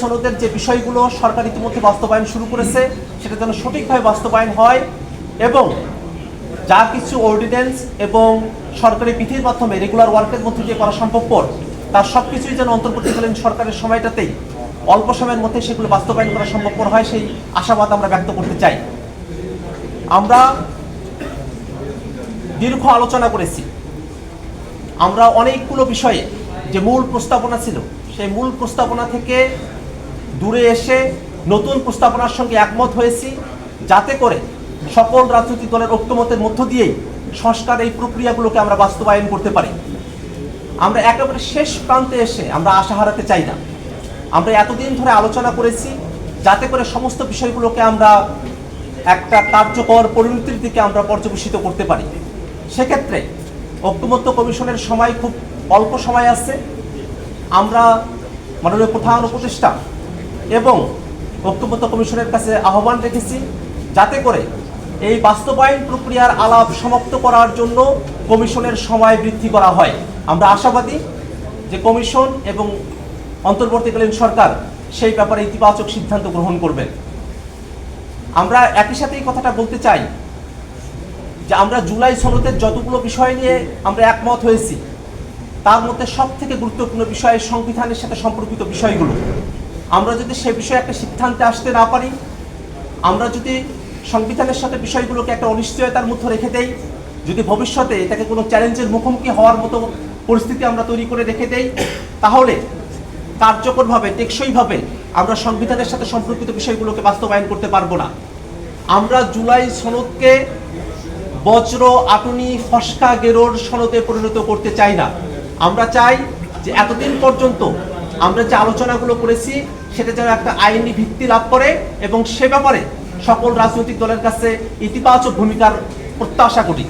সনদের যে বিষয়গুলো সরকার ইতিমধ্যে বাস্তবায়ন শুরু করেছে, সেটা যেন সঠিকভাবে বাস্তবায়ন হয় এবং যা কিছু অর্ডিন্যান্স এবং সরকারি বিধির মাধ্যমে রেগুলার ওয়ার্কের মধ্যে দিয়ে করা সম্ভবপর তার সব কিছুই যেন অন্তর্বর্তীকালীন সরকারের সময়টাতেই অল্প সময়ের মধ্যে সেগুলো বাস্তবায়ন করা সম্ভবপর হয় সেই আশাবাদ আমরা ব্যক্ত করতে চাই। আমরা দীর্ঘ আলোচনা করেছি। আমরা অনেকগুলো বিষয়ে যে মূল প্রস্তাবনা ছিল, সেই মূল প্রস্তাবনা থেকে দূরে এসে নতুন প্রস্তাবনার সঙ্গে একমত হয়েছি, যাতে করে সকল রাজনৈতিক দলের ঐক্যমতের মধ্য দিয়েই সংস্কার এই প্রক্রিয়াগুলোকে আমরা বাস্তবায়ন করতে পারি। আমরা একেবারে শেষ প্রান্তে এসে আমরা আশা হারাতে চাই না। আমরা এতদিন ধরে আলোচনা করেছি, যাতে করে সমস্ত বিষয়গুলোকে আমরা একটা কার্যকর পরিণতির দিকে আমরা পর্যবেসিত করতে পারি। সেক্ষেত্রে ঐক্যমত্য কমিশনের সময় খুব অল্প সময় আছে। আমরা মাননীয় প্রধান উপদেষ্টা এবং ঐক্যমত্য কমিশনের কাছে আহ্বান রেখেছি যাতে করে এই বাস্তবায়ন প্রক্রিয়ার আলাপ সমাপ্ত করার জন্য কমিশনের সময় বৃদ্ধি করা হয়। আমরা আশাবাদী যে কমিশন এবং অন্তর্বর্তীকালীন সরকার সেই ব্যাপারে ইতিবাচক সিদ্ধান্ত গ্রহণ করবেন। আমরা একই সাথে এই কথাটা বলতে চাই যে আমরা জুলাই সনদের যতগুলো বিষয় নিয়ে আমরা একমত হয়েছি, তার মধ্যে সব থেকে গুরুত্বপূর্ণ বিষয় সংবিধানের সাথে সম্পর্কিত বিষয়গুলো। আমরা যদি সে বিষয়ে একটা সিদ্ধান্তে আসতে না পারি, আমরা যদি সংবিধানের সাথে বিষয়গুলোকে একটা অনিশ্চয়তার মধ্যে রেখে দেই, যদি ভবিষ্যতে এটাকে কোনো চ্যালেঞ্জের মুখোমুখি হওয়ার মতো পরিস্থিতি আমরা তৈরি করে রেখে দেই, তাহলে কার্যকরভাবে, টেকসইভাবে আমরা সংবিধানের সাথে সম্পর্কিত বিষয়গুলোকে বাস্তবায়ন করতে পারব না। আমরা জুলাই সনদকে বজ্র, আটুনি, ফসকা, গেরোর সনদে পরিণত করতে চাই না। আমরা চাই যে এতদিন পর্যন্ত আমরা যে আলোচনাগুলো করেছি, সেটা যেন একটা আইনি ভিত্তি লাভ করে এবং সে ব্যাপারে সকল রাজনৈতিক দলের কাছে ইতিবাচক ভূমিকার প্রত্যাশা করি।